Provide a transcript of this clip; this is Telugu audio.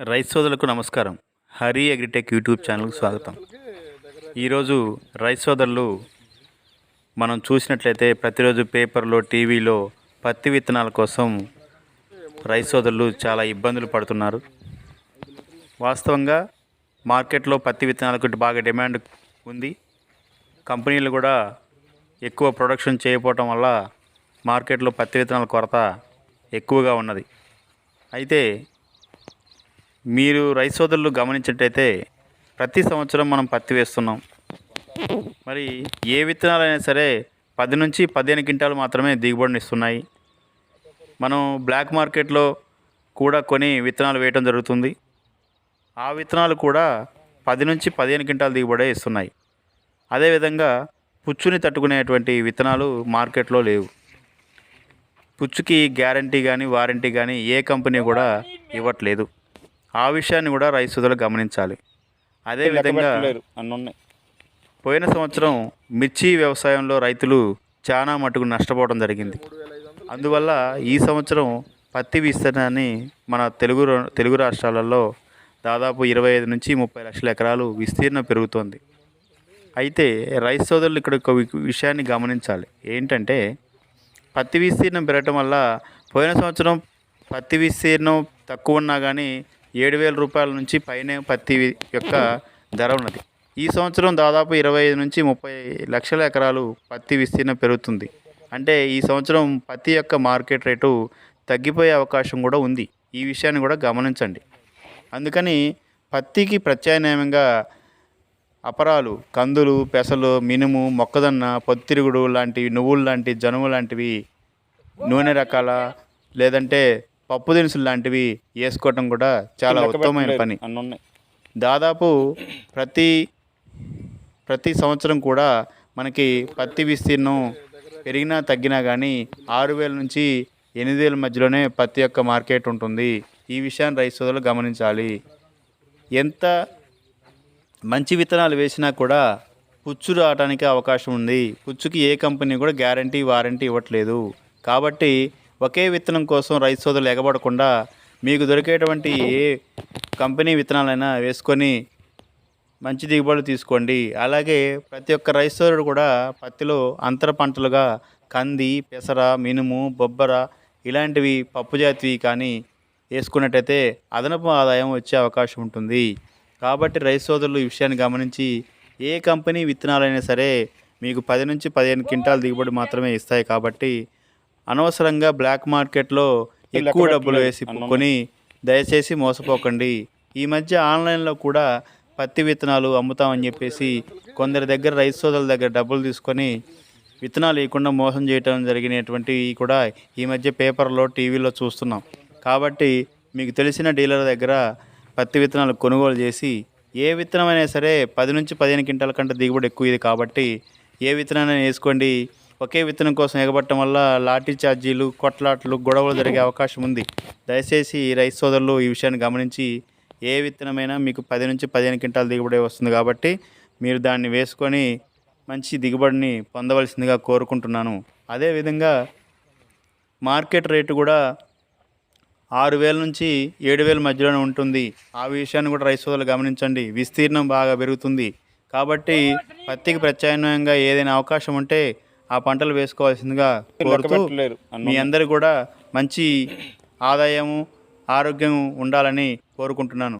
రైస్ సోదరులకు నమస్కారం. హరి అగ్రిటెక్ యూట్యూబ్ ఛానల్కు స్వాగతం. ఈరోజు రైస్ సోదరులు మనం చూసినట్లయితే ప్రతిరోజు పేపర్లో టీవీలో పత్తి విత్తనాల కోసం రైస్ సోదరులు చాలా ఇబ్బందులు పడుతున్నారు. వాస్తవంగా మార్కెట్లో పత్తి విత్తనాలకు బాగా డిమాండ్ ఉంది. కంపెనీలు కూడా ఎక్కువ ప్రొడక్షన్ చేయకపోవటం వల్ల మార్కెట్లో పత్తి విత్తనాల కొరత ఎక్కువగా ఉన్నది. అయితే మీరు రైతు సోదరులు గమనించినట్టయితే ప్రతి సంవత్సరం మనం పత్తి వేస్తున్నాం. మరి ఏ విత్తనాలైనా సరే పది నుంచి పదిహేను క్వింటాలు మాత్రమే దిగుబడిని ఇస్తున్నాయి. మనం బ్లాక్ మార్కెట్లో కూడా కొని విత్తనాలు వేయటం జరుగుతుంది. ఆ విత్తనాలు కూడా పది నుంచి పదిహేను క్వింటాలు దిగుబడే ఇస్తున్నాయి. అదేవిధంగా పుచ్చుని తట్టుకునేటువంటి విత్తనాలు మార్కెట్లో లేవు. పుచ్చుకి గ్యారంటీ కానీ వారంటీ కానీ ఏ కంపెనీ కూడా ఇవ్వట్లేదు. ఆ విషయాన్ని కూడా రైతు సోదరులు గమనించాలి. అదేవిధంగా పోయిన సంవత్సరం మిర్చి వ్యవసాయంలో రైతులు చాలా మటుకు నష్టపోవడం జరిగింది. అందువల్ల ఈ సంవత్సరం పత్తి విస్తీర్ణాన్ని మన తెలుగు తెలుగు రాష్ట్రాలలో దాదాపు ఇరవై ఐదు నుంచి ముప్పై లక్షల ఎకరాలు విస్తీర్ణం పెరుగుతోంది. అయితే రైతు సోదరులు ఇక్కడ ఒక విషయాన్ని గమనించాలి. ఏంటంటే పత్తి విస్తీర్ణం పెరగటం వల్ల పోయిన సంవత్సరం పత్తి విస్తీర్ణం తక్కువ ఉన్నా కానీ ఏడు వేల రూపాయల నుంచి పైనే పత్తి యొక్క ధర ఉన్నది. ఈ సంవత్సరం దాదాపు ఇరవై ఐదు నుంచి ముప్పై లక్షల ఎకరాలు పత్తి విస్తీర్ణం పెరుగుతుంది. అంటే ఈ సంవత్సరం పత్తి యొక్క మార్కెట్ రేటు తగ్గిపోయే అవకాశం కూడా ఉంది. ఈ విషయాన్ని కూడా గమనించండి. అందుకని పత్తికి ప్రత్యామ్నాయంగా అపరాలు కందులు పెసలు మినుము మొక్కజొన్న పొత్తిరుగుడు లాంటి నువ్వులు లాంటి జనుము లాంటివి నూనె రకాల లేదంటే పప్పు దినుసులు లాంటివి వేసుకోవటం కూడా చాలా ఉత్తమమైన పని. దాదాపు ప్రతి ప్రతి సంవత్సరం కూడా మనకి పత్తి విస్తీర్ణం పెరిగినా తగ్గినా కానీ ఆరు వేల నుంచి ఎనిమిది వేల మధ్యలోనే పత్తి యొక్క మార్కెట్ ఉంటుంది. ఈ విషయాన్ని రైతు సోదరులు గమనించాలి. ఎంత మంచి విత్తనాలు వేసినా కూడా పుచ్చు రావడానికి అవకాశం ఉంది. పుచ్చుకి ఏ కంపెనీ కూడా గ్యారంటీ వారంటీ ఇవ్వట్లేదు. కాబట్టి ఒకే విత్తనం కోసం రైతు సోదరులు ఎగబడకుండా మీకు దొరికేటువంటి ఏ కంపెనీ విత్తనాలైనా వేసుకొని మంచి దిగుబడులు తీసుకోండి. అలాగే ప్రతి ఒక్క రైతు సోదరుడు కూడా పత్తిలో అంతర పంటలుగా కంది పెసర మినుము బొబ్బర ఇలాంటివి పప్పు జాతివి కానీ వేసుకున్నట్టయితే అదనపు ఆదాయం వచ్చే అవకాశం ఉంటుంది. కాబట్టి రైతు సోదరులు ఈ విషయాన్ని గమనించి ఏ కంపెనీ విత్తనాలైనా సరే మీకు పది నుంచి పదిహేను క్వింటాల్ దిగుబడి మాత్రమే ఇస్తాయి కాబట్టి అనవసరంగా బ్లాక్ మార్కెట్లో ఎక్కువ డబ్బులు వేసి కొని దయచేసి మోసపోకండి. ఈ మధ్య ఆన్లైన్లో కూడా పత్తి విత్తనాలు అమ్ముతామని చెప్పేసి కొందరి దగ్గర రైతు సోదరుల దగ్గర డబ్బులు తీసుకొని విత్తనాలు వేయకుండా మోసం చేయటం జరిగినటువంటివి కూడా ఈ మధ్య పేపర్లో టీవీలో చూస్తున్నాం. కాబట్టి మీకు తెలిసిన డీలర్ దగ్గర పత్తి విత్తనాలు కొనుగోలు చేసి ఏ విత్తనమైనా సరే పది నుంచి పదిహేను క్వింటాల కంటే దిగుబడి ఎక్కువ ఇది కాబట్టి ఏ విత్తనాన్ని వేసుకోండి. ఒకే విత్తనం కోసం ఎగబట్టడం వల్ల లాఠీ ఛార్జీలు కొట్లాట్లు గొడవలు జరిగే అవకాశం ఉంది. దయచేసి రైతు సోదరులు ఈ విషయాన్ని గమనించి ఏ విత్తనమైనా మీకు పది నుంచి పదిహేను క్వింటాల దిగుబడి వస్తుంది కాబట్టి మీరు దాన్ని వేసుకొని మంచి దిగుబడిని పొందవలసిందిగా కోరుకుంటున్నాను. అదేవిధంగా మార్కెట్ రేటు కూడా ఆరు వేల నుంచి ఏడు వేల మధ్యలోనే ఉంటుంది. ఆ విషయాన్ని కూడా రైతు సోదరులు గమనించండి. విస్తీర్ణం బాగా పెరుగుతుంది. కాబట్టి పత్తికి ప్రత్యామ్నాయంగా ఏదైనా అవకాశం ఉంటే ఆ పంటలు వేసుకోవాల్సిందిగా కోరుతూ. మీ అందరు కూడా మంచి ఆదాయము ఆరోగ్యం ఉండాలని కోరుకుంటున్నాను